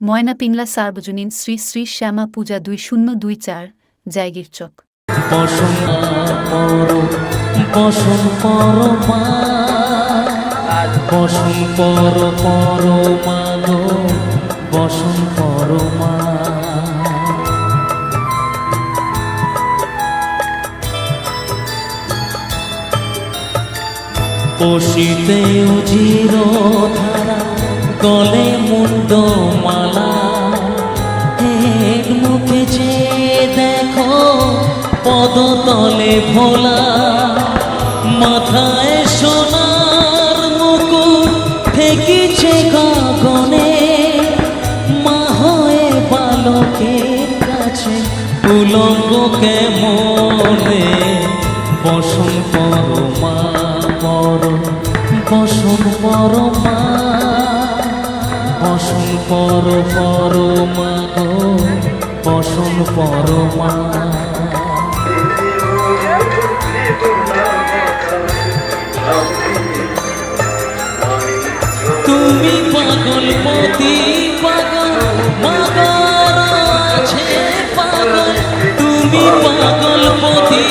ময়না পিংলা সার্বজনীন শ্রী শ্রী শ্যামা পূজা দুই শূন্য দুই চার, জায়গির চক। পশিতে উজির ধারা গলে মুন্ড মালা, এক মুখে যে দেখো পদতলে ভোলা, মাথায় সোনার মুকুট থেকেছে গগনে, মা হয়ে বালকের কাছে, উলঙ্গ কেমনে? বসন পর মা পর বসন পর মা বসন পর পর মা গো, বসন পর মা। তুমি পাগল পতি পাগল মাগর আছে পাগল। তুমি পাগল পতি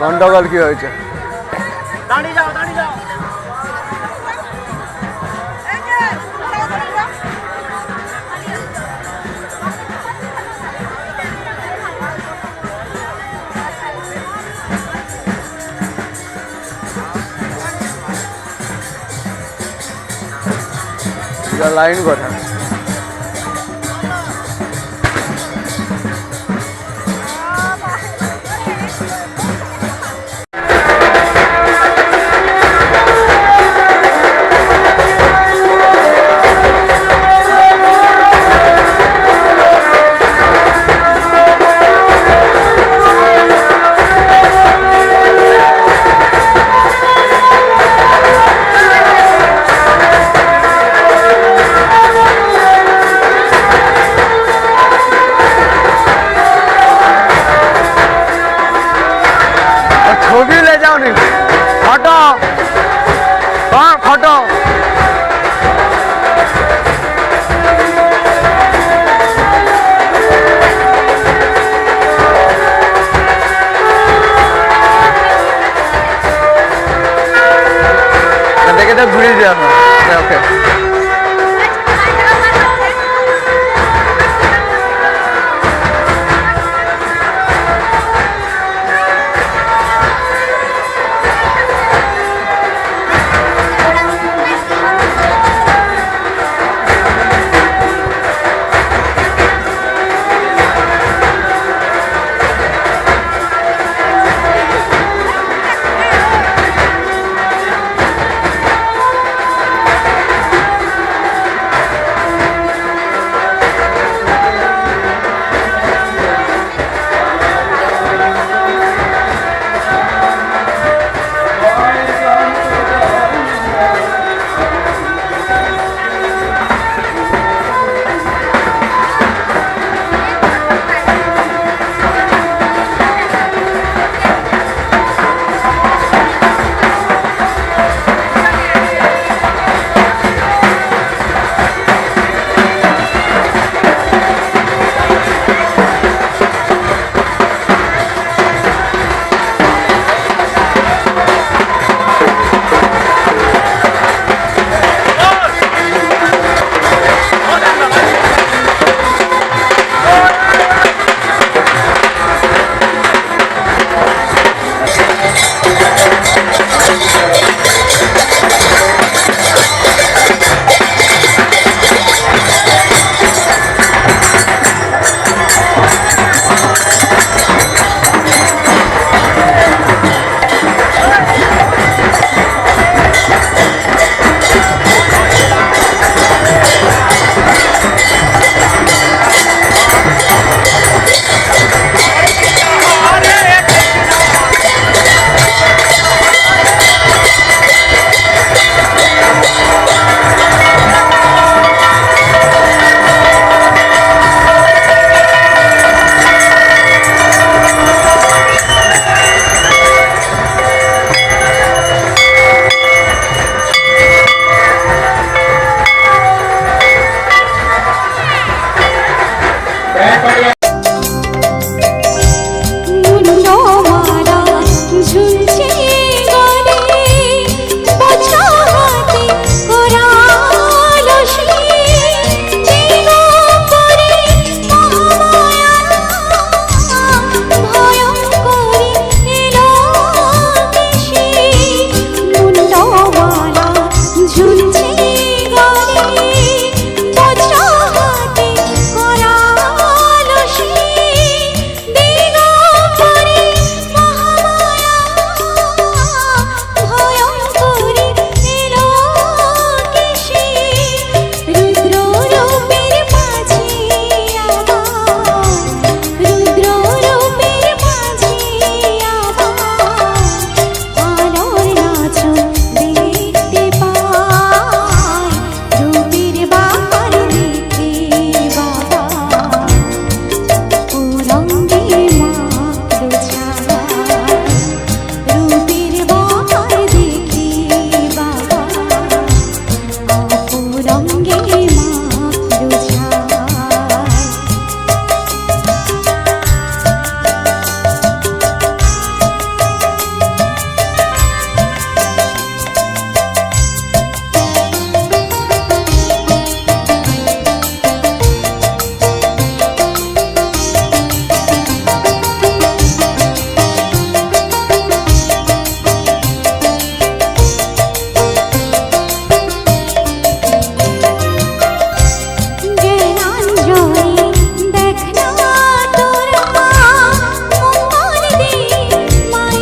গন্ডগোল কি হয়েছে? দাঁড়িয়ে যাও দাঁড়িয়ে যাও। লাইন কথা।